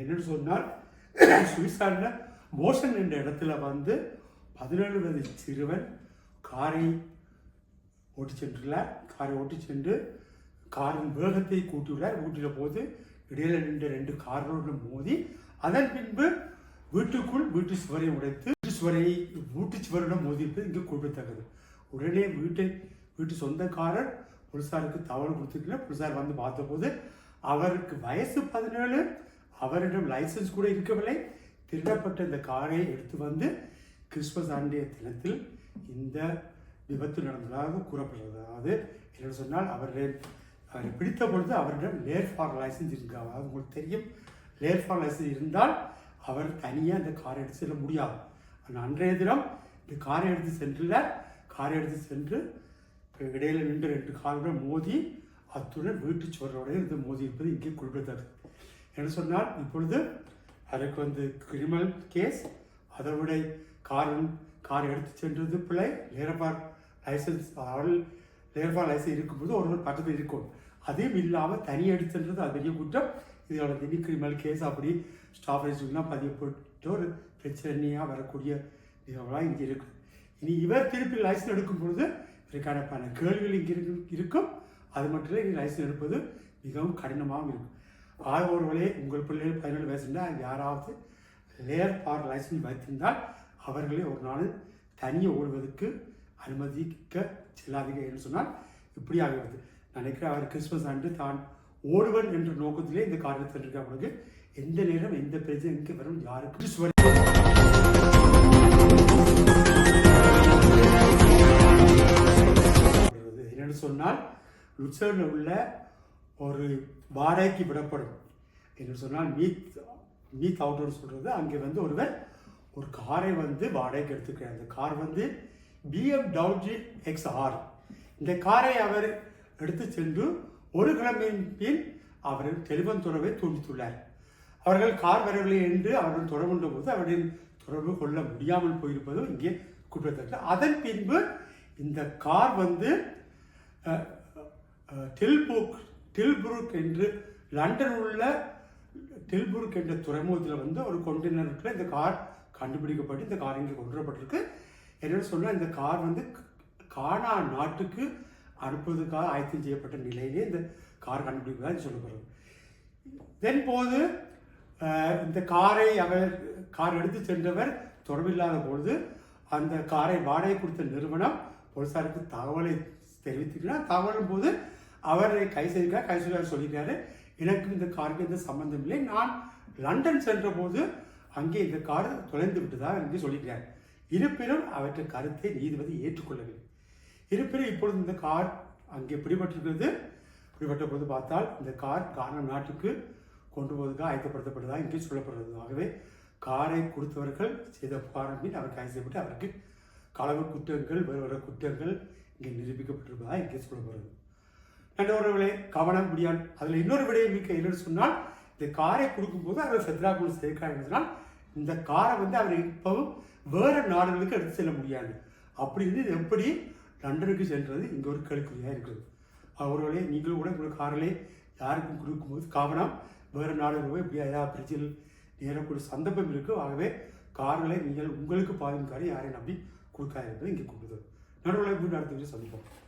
என்னன்னு சொன்னால் சுவிசாரில் மோஷன் என்ற இடத்துல வந்து பதினேழு வயது சிறுவன் காரை ஓட்டி சென்றுள்ளார். காரை ஓட்டி சென்று காரின் வேகத்தை கூட்டியுள்ளார் கூட்டிய போது இடையில நின்ற ரெண்டு கார்களுடன் மோதி அதன் பின்பு வீட்டுக்குள் வீட்டு சுவரை உடைத்து வீட்டு சுவரை வீட்டு சுவருடன் மோதியிருப்பது இங்கு குறிப்பிடத்தக்கது. உடனே வீட்டை வீட்டு சொந்தக்காரர் போலீசாருக்கு தகவல் கொடுத்துருக்கிறார். போலீசார் வந்து பார்த்தபோது அவருக்கு வயசு பதினேழு அவரிடம் லைசன்ஸ் கூட இருக்கவில்லை. திருடப்பட்ட இந்த காரை எடுத்து வந்து கிறிஸ்மஸ் ஆண்டிய தினத்தில் இந்த விபத்து நடந்ததாக கூறப்படுகிறது. அதாவது என்ன சொன்னால் அவர்கள் அவரை பிடித்த பொழுது அவரிடம் லேர் ஃபார் லைசன்ஸ் இருக்கு. அதாவது உங்களுக்கு தெரியும் லேர் ஃபார் லைசன்ஸ் இருந்தால் அவர் தனியாக இந்த காரை எடுத்து செல்ல முடியாது. ஆனால் அன்றைய தினம் இந்த காரை எடுத்து சென்றுள்ள காரை எடுத்து சென்று இடையில நின்று ரெண்டு கார்களுடன் மோதி அத்துடன் வீட்டு சுவரோடைய இது மோதி இருப்பது இங்கே குறிப்பிடத்தக்கது. என்ன சொன்னால் இப்பொழுது அதற்கு வந்து கிரிமினல் கேஸ் அதை காரன் கார் எடுத்து சென்றது பிள்ளை லேரபார் லைசன்ஸ் அவள் லேரபார் லைசன்ஸ் இருக்கும்போது ஒருவர் பக்கத்தில் இருக்கும். அதையும் இல்லாமல் தனி எடுத்துன்றது அது பெரிய குற்றம். இதோட தினி கிரிமினல் கேஸ் அப்படி ஸ்டாஃப் ரெஜிஸ்ட்ரிலாம் பதியப்பட்டு ஒரு பிரச்சனையாக வரக்கூடிய நிகழ்வுலாம் இங்கே இருக்குது இனி இவர் திருப்பி லைசன்ஸ் எடுக்கும் பொழுது இதற்கான பல கேள்விகள் இங்கே இருக்கும். அது மட்டும் இல்லை இனி லைசன்ஸ் எடுப்பது மிகவும் கடினமாகவும் இருக்கும். ஆக உங்கள் பிள்ளைகள் பதினேழு வயசுனா யாராவது லேயர் பார் லைசன்ஸ் வைத்திருந்தால் அவர்களை ஒரு நாள் தனியே ஓடுவதற்கு அனுமதிக்க செல்லாதீங்க என்று சொன்னால் இப்படி ஆகிறது. நினைக்கிறேன் அவர் கிறிஸ்மஸ் ஆண்டு தான் ஓடுவன் என்ற நோக்கத்திலே இந்த காரணத்தில் இருக்க அவனுக்கு எந்த நேரம் எந்த பிரச்சனை எங்கே வரும் யாருக்கு கிறிஸ்துவ சொன்னால் லுட்சர்னில் உள்ள ஒரு வாடகைக்கு விடப்படும். என்று சொன்னால் மீத் மீத் அவுட்டோர் சொல்கிறது அங்கே வந்து ஒருவர் ஒரு காரை வந்து வாடகைக்கு எடுத்துக்கிறார். அந்த கார் வந்து பிஎம்டபிள்யூ எக்ஸ் ஆர் இந்த காரை அவர் எடுத்து சென்று ஒரு கிழமையின் பின் அவர் டெலிஃபோன் தொடர்பை துண்டித்துள்ளார். அவர்கள் கார் வரவில்லை என்று அவருடன் தொடர்பு கொண்ட போது அவர்களின் தொடர்பு கொள்ள முடியாமல் போயிருப்பதும் இங்கே குறிப்பிடத்தக்க அதன் பின்பு இந்த கார் வந்து டெல்போக் டில்புருக் என்று லண்டன் உள்ள டில்புருக் என்ற துறைமுகத்தில் வந்து ஒரு கொண்டெய்னருக்குள்ள இந்த கார் கண்டுபிடிக்கப்பட்டு இந்த கார் இங்கே கொண்டு வரப்பட்டிருக்கு என்னென்னு சொன்னால் இந்த கார் வந்து கானா நாட்டுக்கு அனுப்புவதற்காக ஆயத்தம் செய்யப்பட்ட நிலையிலே இந்த கார் கண்டுபிடிப்பதாக சொல்லப்படுறது தென் போது இந்த காரை அவர் கார் எடுத்து சென்றவர் தொடர்பில்லாத பொழுது அந்த காரை வாடகை கொடுத்த நிறுவனம் போலீசாருக்கு தகவலை தெரிவித்துக்கிறார் தகவலும் போது அவரை கை செய்திருக்கார் கை செய்தார் சொல்லியிருக்காரு. எனக்கு இந்த காருக்கு எந்த சம்பந்தம் இல்லை. நான் லண்டன் சென்ற போது அங்கே இந்த கார் தொலைந்து விட்டதாக இங்கே சொல்லியிருக்கார் இருப்பினும் அவற்றை கருத்தை நீதிபதி ஏற்றுக்கொள்ளவில்லை. இருப்பினும் இப்பொழுது இந்த கார் அங்கே பிடிபட்டிருக்கிறது. பிடிபட்ட போது பார்த்தால் இந்த கார் காரணம் நாட்டுக்கு கொண்டு போவதற்காக ஆயத்தப்படுத்தப்பட்டதாக இங்கே சொல்லப்படுகிறது. ஆகவே காரை கொடுத்தவர்கள் செய்த புகாரின் அவர் கைது செய்யப்பட்டு அவருக்கு களவு குற்றங்கள் வேறு வேறு குற்றங்கள் இங்கே நிரூபிக்கப்பட்டிருப்பதாக இங்கே சொல்லப்படுகிறது. நண்பர்களே கவனம் முடியாது அதில் இன்னொரு விடையை மிக்க என்னன்னு சொன்னால் இந்த காரை கொடுக்கும்போது அவர் ஃபெத்ராகுல் சேர்க்கிறார் இந்த காரை வந்து அவர் இப்பவும் வேறு நாடுகளுக்கு எடுத்து செல்ல முடியாது. அப்படி இருந்து இது எப்படி? லண்டனுக்கு சென்றது இங்கே ஒரு கேள்விக்குறியாக இருக்கிறது. அவர்களே நீங்களும் கூட உங்கள் காரிலே யாருக்கும் கொடுக்கும்போது கவனம் வேறு நாடுகள் போய் இப்படி ஏதாவது பிரச்சனை நேரக்கூடிய சந்தர்ப்பம் இருக்குது ஆகவே கார்களை நீங்கள் உங்களுக்கு பாதுகாக்க யாரையும் நம்பி கொடுக்காது என்பதை இங்கே கொடுக்குது நடுவில் மீண்டும் அடுத்த வீடியோ சந்திப்போம்.